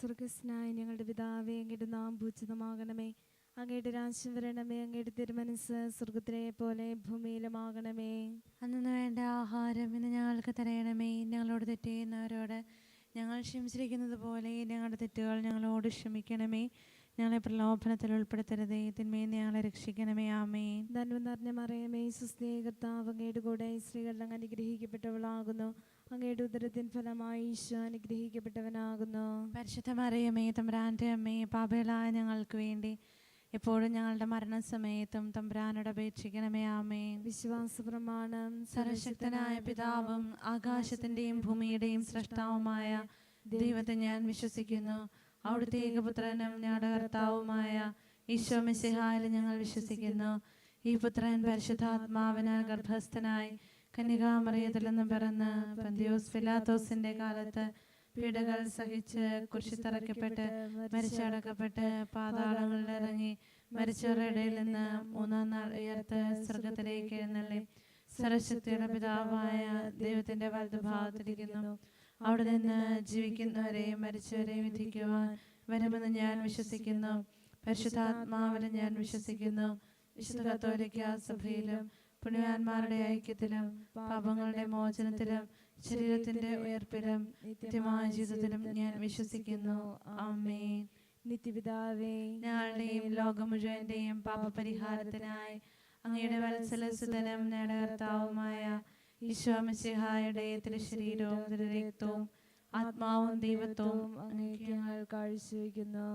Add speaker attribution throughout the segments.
Speaker 1: സ്വർഗസ്നായ ഞങ്ങളുടെ പിതാവേ അങ്ങയുടെ നാം പൂജിതമാകണമേ. അങ്ങയുടെ രാജ്യം വരണമേ അങ്ങയുടെ തിരുമനസ് സ്വർഗത്തിലെ പോലെ ഭൂമിയിലുമാകണമേ.
Speaker 2: അന്നു വേണ്ട ആഹാരം ഇന്ന് ഞങ്ങൾക്ക് തരയണമേ ഞങ്ങളോട് തെറ്റെയ്യുന്നവരോട് ഞങ്ങൾ ക്ഷമിച്ചിരിക്കുന്നത് പോലെ ഞങ്ങളുടെ തെറ്റുകൾ ഞങ്ങളോട് ക്ഷമിക്കണമേ. ഞങ്ങളെ പ്രലോഭനത്തിൽ ഉൾപ്പെടുത്തരുതേ. തിന്മേ ഞങ്ങളെ രക്ഷിക്കണമേ. ആമേ
Speaker 1: നന്മ നിറഞ്ഞ മറിയമേ സുസ്ഥേ കർത്താവ് അങ്ങയുടെ കൂടെ സ്ത്രീകളിൽ അങ്ങ് അനുഗ്രഹിക്കപ്പെട്ടവളാകുന്നു. അങ്ങയുടെ ഉദരത്തിൻ ഫലമായി ഈശോ അനുഗ്രഹിക്കപ്പെട്ടവനാകുന്നു.
Speaker 2: പരിശുദ്ധ മറിയമേ തമ്പുരാന്റെ അമ്മേ പാപകളായ ഞങ്ങൾക്ക് വേണ്ടി എപ്പോഴും ഞങ്ങളുടെ മരണസമയത്തും തമ്പ്രാനോട് അപേക്ഷിക്കണമേ ആമേ
Speaker 1: വിശ്വാസ പ്രമാണം
Speaker 2: സർവശക്തനായ പിതാവും ആകാശത്തിന്റെയും ഭൂമിയുടെയും സൃഷ്ടാവുമായ ദൈവത്തെ ഞാൻ വിശ്വസിക്കുന്നു. അവിടുത്തെ ഏകപുത്രനും ഞങ്ങളുടെ കർത്താവുമായ ഈശോ മിശിഹായിൽ ഞങ്ങൾ വിശ്വസിക്കുന്നു. ഈ പുത്രൻ പരിശുദ്ധാത്മാവിനാൽ ഗർഭസ്ഥനായി കന്യകാമറിയത്തിൽ നിന്ന് പിറന്ന് പന്തിയോസ് ഫിലാത്തോസിന്റെ കാലത്ത് പീഡകൾ സഹിച്ച് കുരിശിത്തറയ്ക്കപ്പെട്ട് മരിച്ചടക്കപ്പെട്ട് പാതാളങ്ങളിൽ ഇറങ്ങി മരിച്ചവരുടെ ഇടയിൽ നിന്ന് മൂന്നാം നാൾ ഉയർത്ത് സ്വർഗത്തിലേക്ക് എഴുന്നള്ളി. സർവശക്തിയുടെ പിതാവായ ദൈവത്തിന്റെ വലതുഭാഗത്തിരിക്കുന്നു. അവിടെ നിന്ന് ജീവിക്കുന്നവരെയും മരിച്ചവരെയും വിധിക്കുവാൻ വരുമെന്ന് ഞാൻ വിശ്വസിക്കുന്നു. പരിശുദ്ധാത്മാവിനെ ഞാൻ വിശ്വസിക്കുന്നു. വിശുദ്ധ കത്തോലിക്ക സഭയിലും പുണ്യവാന്മാരുടെ ഐക്യത്തിലും പാപങ്ങളുടെ മോചനത്തിലും ശരീരത്തിന്റെ ഉയർപ്പിലും നിത്യമായ ജീവിതത്തിലും ഞാൻ വിശ്വസിക്കുന്നു. ആമേൻ.
Speaker 1: നിത്യപിതാവേ
Speaker 2: ഞങ്ങളുടെയും ലോകം മുഴുവന്റെയും പാപപരിഹാരത്തിനായി അങ്ങയുടെ വത്സലസുതനം നേടകർത്താവുമായ ഈശോമിസിഹായുടെ തിരുശരീരവും തിരുരക്തവും ആത്മാവും ദൈവത്വവും
Speaker 1: അങ്ങേക്ക് ഞങ്ങൾ കാഴ്ചവെക്കുന്നു.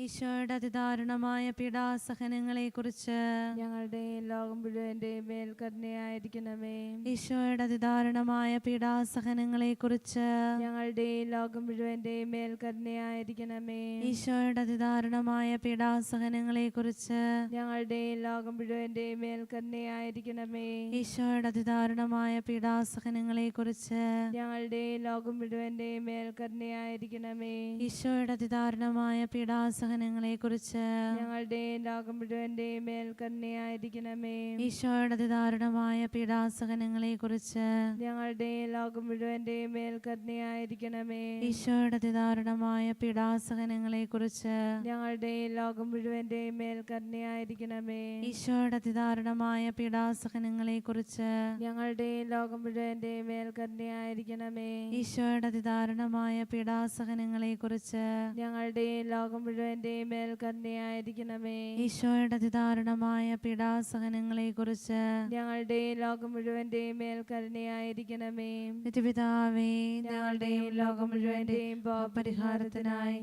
Speaker 2: ഈശോയുടെ അതിദാരുണമായ പീഡാസഹനങ്ങളെ കുറിച്ച്
Speaker 1: ഞങ്ങളുടെ ലോകം മുഴുവന്റെ മേൽക്കരുണയായിരിക്കണമേ
Speaker 2: ഈശോയുടെ അതിദാരുണമായ പീഡാസഹനങ്ങളെ കുറിച്ച്
Speaker 1: ഞങ്ങളുടെ ലോകം മുഴുവന്റെ മേൽക്കരുണയായിരിക്കണമേ
Speaker 2: ഈശോയുടെ അതിദാരുണമായ പീഡാസഹനങ്ങളെ കുറിച്ച്
Speaker 1: ഞങ്ങളുടെ ലോകം മുഴുവന്റെ മേൽക്കരുണയായിരിക്കണമേ
Speaker 2: ഈശോയുടെ അതിദാരുണമായ പീഡാസഹനങ്ങളെ കുറിച്ച്
Speaker 1: ഞങ്ങളുടെ ലോകം മുഴുവന്റെ മേൽക്കരുണയായിരിക്കണമേ
Speaker 2: ഈശോയുടെ അതിദാരുണമായ പീഡാസഹനങ്ങളെ കുറിച്ച്
Speaker 1: ഞങ്ങളുടെ ലോകം മുഴുവന്റെ മേൽ കരുണയായിരിക്കണമേ.
Speaker 2: ഈശോയുടെ അതിദാരുണമായ പീഡാസഹനങ്ങളെ കുറിച്ച്
Speaker 1: ഞങ്ങളുടെ ലോകം മുഴുവന്റെ മേൽ കരുണയായിരിക്കണമേ.
Speaker 2: ഈശോയുടെ അതിദാരുണമായ പീഡാസഹനങ്ങളെ കുറിച്ച്
Speaker 1: ഞങ്ങളുടെ ലോകം മുഴുവന്റെ മേൽ കരുണയായിരിക്കണമേ.
Speaker 2: ഈശോയുടെ അതിദാരുണമായ പീഡാസഹനങ്ങളെ കുറിച്ച്
Speaker 1: ഞങ്ങളുടെ ലോകം മുഴുവന്റെ മേൽ കരുണയായിരിക്കണമേ.
Speaker 2: ഈശോയുടെ അതിദാരുണമായ പീഡാസഹനങ്ങളെ കുറിച്ച്
Speaker 1: ഞങ്ങളുടെ ലോകം മുഴുവന്റെ മേൽ കരുണയായിരിക്കണമേ.
Speaker 2: ഈശോയുടെ അതിദാരുണമായ പീഡാസഹനങ്ങളെ കുറിച്ച്
Speaker 1: ഞങ്ങളുടെ ലോകം മുഴുവന്റെ മേൽ കരുണയായിരിക്കണമേ.
Speaker 2: പിതാവേ ഞങ്ങളുടെയും ലോകം മുഴുവന്റെയും പാപപരിഹാരത്തിനായി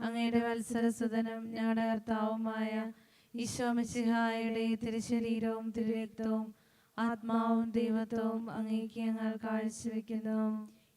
Speaker 2: അങ്ങയുടെ വത്സരസുതനും ഞങ്ങളുടെ കർത്താവുമായ ഈശോ മിശിഹായുടെ തിരുശരീരവും തിരുരക്തവും ആത്മാവും ദൈവത്വവും അങ്ങേക്ക് ഞങ്ങൾ കാഴ്ചവെക്കുന്നു.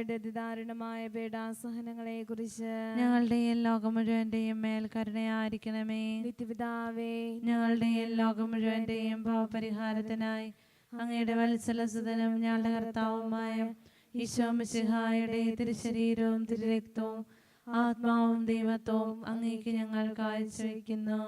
Speaker 1: ഈശോയുടെ അതിദാരുണമായ പീഡാസഹനങ്ങളെ കുറിച്ച്
Speaker 2: ഞങ്ങളുടെ ലോകം മുഴുവന്റെയും മേൽ കരുണയായിരിക്കണമേ.
Speaker 1: നിത്യപിതാവേ
Speaker 2: ഞങ്ങളുടെ ലോകം മുഴുവന്റെയും ഭാവപരിഹാരത്തിനായി അങ്ങയുടെ വത്സലസുതനും ഞങ്ങളുടെ കർത്താവുമായ ഈശോ മിശിഹായുടെ തിരുശരീരവും തിരുരക്തവും ആത്മാവും ദൈവത്വവും അങ്ങേക്ക് ഞങ്ങൾ കാഴ്ചവെക്കുന്നു.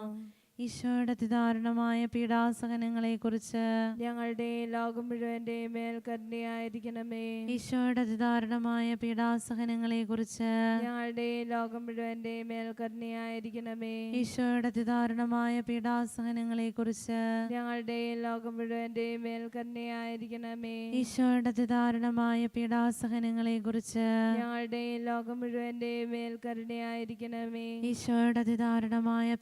Speaker 2: ഈശോയുടെ അതിദാരുണമായ പീഡാസഹനങ്ങളെക്കുറിച്ച്.
Speaker 1: ഞങ്ങളുടെ ലോകം മുഴുവന്റെ മേൽ കരുണയായിരിക്കണമേ.
Speaker 2: ഈശോയുടെ അതിദാരുണമായ പീഡാസഹനങ്ങളെക്കുറിച്ച്.
Speaker 1: ഞങ്ങളുടെ ലോകം മുഴുവന്റെ മേൽ കരുണയായിരിക്കണമേ.
Speaker 2: ഈശോയുടെ അതിദാരുണമായ പീഡാസഹനങ്ങളെക്കുറിച്ച്.
Speaker 1: ഞങ്ങളുടെ ലോകം മുഴുവന്റെ മേൽ കരുണയായിരിക്കണമേ.
Speaker 2: ഈശോയുടെ അതിദാരുണമായ പീഡാസഹനങ്ങളെക്കുറിച്ച്.
Speaker 1: ഞങ്ങളുടെ ലോകം മുഴുവന്റെ മേൽ കരുണയായിരിക്കണമേ.
Speaker 2: ഈശോയുടെ അതിദാരുണമായ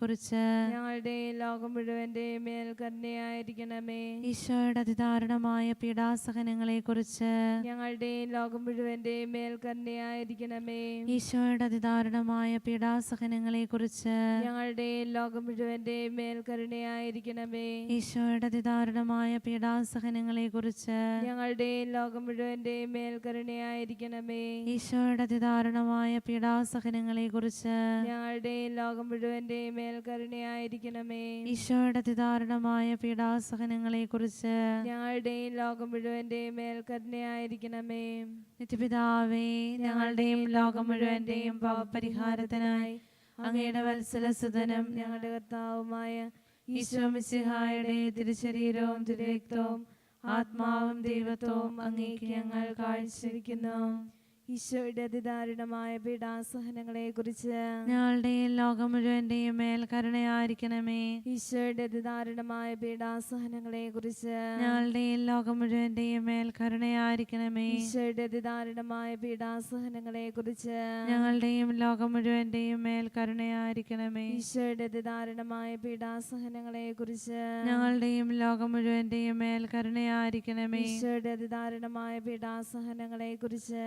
Speaker 2: പീഡാസഹനങ്ങളെക്കുറിച്ച്
Speaker 1: ഞങ്ങളുടെ ലോകം മുഴുവന്റെ മേൽ കരുണയായിരിക്കണമേ.
Speaker 2: ഈശോയുടെ അതിദാരുണമായ പീഡാസഹനങ്ങളെ കുറിച്ച്
Speaker 1: ഞങ്ങളുടെ ലോകം മുഴുവന്റെ മേൽ കരുണയായിരിക്കണമേ.
Speaker 2: ഈശോയുടെ അതിദാരുണമായ പീഡാസഹനങ്ങളെ കുറിച്ച്
Speaker 1: ഞങ്ങളുടെ ലോകം മുഴുവന്റെ മേൽ കരുണയായിരിക്കണമേ.
Speaker 2: ഈശോയുടെ അതിദാരുണമായ പീഡാസഹനങ്ങളെ കുറിച്ച്
Speaker 1: ഞങ്ങളുടെ ലോകം മുഴുവന്റെ മേൽ കരുണയായിരിക്കണമേ.
Speaker 2: ഈശോയുടെ അതിദാരുണമായ പീഡാസഹനങ്ങളെ കുറിച്ച്
Speaker 1: ഞങ്ങളുടെ ലോകം മുഴുവന്റെ മേൽ കരുണയായിരിക്കണമേ.
Speaker 2: ഈശോയുടെ അതിദാരുണമായ പീഡാസഹനങ്ങളെക്കുറിച്ച്
Speaker 1: ഞങ്ങളുടെയും ലോകം മുഴുവന്റെയും മേൽ കരുണയായിരിക്കണമേ.
Speaker 2: നിത്യപിതാവേ ഞങ്ങളുടെയും ലോകം മുഴുവന്റെയും പാപപരിഹാരത്തിനായി അങ്ങയുടെ വത്സല സുധനം
Speaker 1: ഞങ്ങളുടെ കർത്താവുമായ
Speaker 2: ഈശോ മിശിഹായുടെ തിരുശരീരവും തിരുരക്തവും ആത്മാവും ദൈവത്വവും അങ്ങേക്ക് ഞങ്ങൾ കാഴ്ചവെക്കുന്നു.
Speaker 1: ഈശോയുടെ അതിദാരുണമായ പീഡാസഹനങ്ങളെ കുറിച്ച്.
Speaker 2: ഞങ്ങളുടെയും ലോകം മുഴുവന്റെയും മേൽ കരുണയായിരിക്കണമേ.
Speaker 1: ഈശോയുടെ അതിദാരുണമായ പീഡാസഹനങ്ങളെ കുറിച്ച്.
Speaker 2: ഞങ്ങളുടെയും ലോകം മുഴുവന്റെയും മേൽ കരുണയായിരിക്കണമേ.
Speaker 1: ഈശോയുടെ അതിദാരുണമായ പീഡാസഹനങ്ങളെ കുറിച്ച്.
Speaker 2: ഞങ്ങളുടെയും ലോകം മുഴുവന്റെയും മേൽ കരുണയായിരിക്കണമേ.
Speaker 1: ഈശോയുടെ അതിദാരുണമായ പീഡാസഹനങ്ങളെ കുറിച്ച്.
Speaker 2: ഞങ്ങളുടെയും ലോകം മുഴുവന്റെയും മേൽ കരുണയായിരിക്കണമേ.
Speaker 1: ഈശോയുടെ അതിദാരുണമായ പീഡാസഹനങ്ങളെ കുറിച്ച്.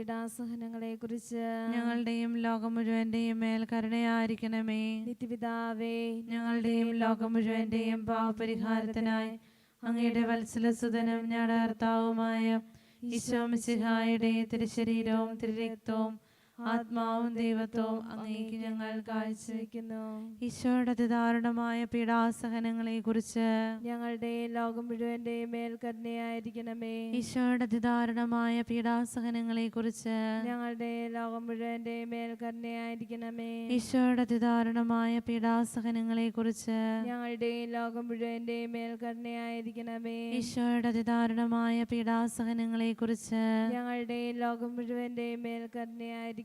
Speaker 1: പീഡാസഹനങ്ങളെ കുറിച്ച്
Speaker 2: ഞങ്ങളുടെയും ലോകം മുഴുവന്റെയും മേൽ കരുണയായിരിക്കണമേ.
Speaker 1: നിത്യപിതാവേ
Speaker 2: ഞങ്ങളുടെയും ലോകം മുഴുവന്റെയും പാവപരിഹാരത്തിനായി അങ്ങയുടെ വത്സലസുതനും ഞങ്ങളുടെ കർത്താവുമായ ഈശോ മിശിഹായുടെ തിരുശരീരവും തിരുരക്തവും ആത്മാവും ദൈവത്വവും അങ്ങേക്ക് ഞങ്ങൾ കാഴ്ചവെക്കുന്നു. ഈശോയുടെ അതിദാരുണമായ പീഡാസഹനങ്ങളെ കുറിച്ച്
Speaker 1: ഞങ്ങളുടെ ലോകം മുഴുവന്റെ മേൽക്കരുണയായിരിക്കണമേ
Speaker 2: ഈശോയുടെ അതിദാരുണമായ പീഡാസഹനങ്ങളെ കുറിച്ച്
Speaker 1: ഞങ്ങളുടെ ലോകം മുഴുവന്റെ മേൽക്കരുണയായിരിക്കണമേ
Speaker 2: ഈശോയുടെ അതിദാരുണമായ പീഡാസഹനങ്ങളെ കുറിച്ച്
Speaker 1: ഞങ്ങളുടെ ലോകം മുഴുവന്റെ മേൽക്കരുണയായിരിക്കണമേ
Speaker 2: ഈശോയുടെ അതിദാരുണമായ പീഡാസഹനങ്ങളെ കുറിച്ച്
Speaker 1: ഞങ്ങളുടെ ലോകം മുഴുവന്റെ മേൽ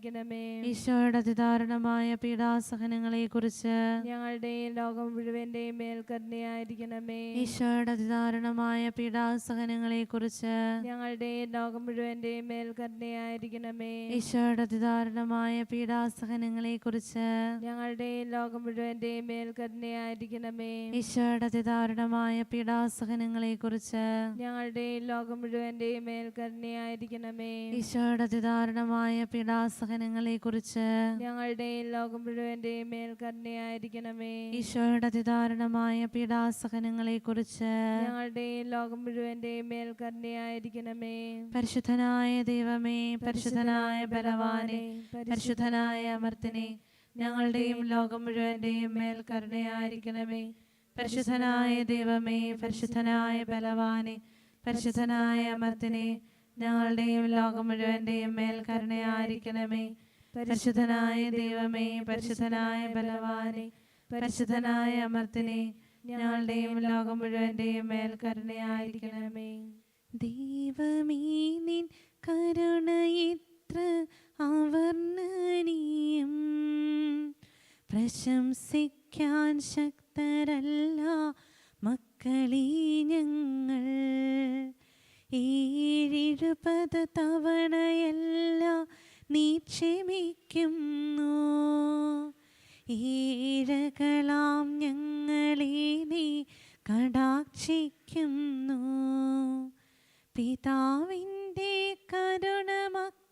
Speaker 1: കരുണയായിരിക്കണമേ
Speaker 2: ഈശോയുടെ അതിദാരുണമായ പീഡാസഹനങ്ങളെ കുറിച്ച്
Speaker 1: ഞങ്ങളുടെയും ലോകം മുഴുവന്റെയും മേൽക്കരുണയായിരിക്കണമേ
Speaker 2: ഈശോയുടെ അതിദാരുണമായ പീഡാസഹനങ്ങളെ കുറിച്ച്
Speaker 1: ഞങ്ങളുടെയും ലോകം മുഴുവന്റെയും മേൽക്കരുണയായിരിക്കണമേ
Speaker 2: ഈശോയുടെ അതിദാരുണമായ പീഡാസഹനങ്ങളെ കുറിച്ച്
Speaker 1: ഞങ്ങളുടെയും ലോകം മുഴുവന്റെയും മേൽക്കരുണയായിരിക്കണമേ
Speaker 2: ഈശോയുടെ അതിദാരുണമായ പീഡാസഹനങ്ങളെ കുറിച്ച്
Speaker 1: ഞങ്ങളുടെയും ലോകം മുഴുവന്റെയും മേൽക്കരുണയായിരിക്കണമേ
Speaker 2: ഈശോയുടെ അതിദാരുണമായ പീഡാസഹനങ്ങളെ കുറിച്ച്
Speaker 1: ഞങ്ങളുടെ ലോകം മുഴുവന്റെയും മേൽ കരുണയായിരിക്കണമേ
Speaker 2: ഈശോയുടെ അതിദാരുണമായ പീഡാസഹനങ്ങളെ കുറിച്ച്
Speaker 1: ഞങ്ങളുടെ ലോകം മുഴുവന്റെയും മേൽ കരുണയായിരിക്കണമേ
Speaker 2: പരിശുദ്ധനായ ദൈവമേ പരിശുദ്ധനായ ബലവാനെ പരിശുദ്ധനായ അമർത്തിനെ ഞങ്ങളുടെയും ലോകം മുഴുവന്റെയും മേൽ കരുണയായിരിക്കണമേ പരിശുദ്ധനായ ദൈവമേ പരിശുദ്ധനായ ബലവാനെ പരിശുദ്ധനായ അമർത്തിനെ ഞങ്ങളുടെയും ലോകം മുഴുവന്റെയും മേൽ കരുണയായിരിക്കണമേ. പരിശുദ്ധനായ ദൈവമേ പരിശുദ്ധനായ ബലവാനെ പരിശുദ്ധനായ അമർത്തിനെ ഞങ്ങളുടെയും ലോകം മുഴുവന്റെയും മേൽ കരുണയായിരിക്കണമേ. ദൈവമേ നിൻ കരുണ ഇത്ര അവർണനീയം. പ്രശംസിക്കാൻ ശക്തരല്ല മക്കളീ ഞങ്ങൾ. ഏഴെഴുപത് തവണയല്ല നീ ക്ഷമിക്കുന്നു. ഈഴകളാം ഞങ്ങളെ നീ കടാക്ഷിക്കുന്നു. പിതാവിന്റെ കരുണ മക്കളെ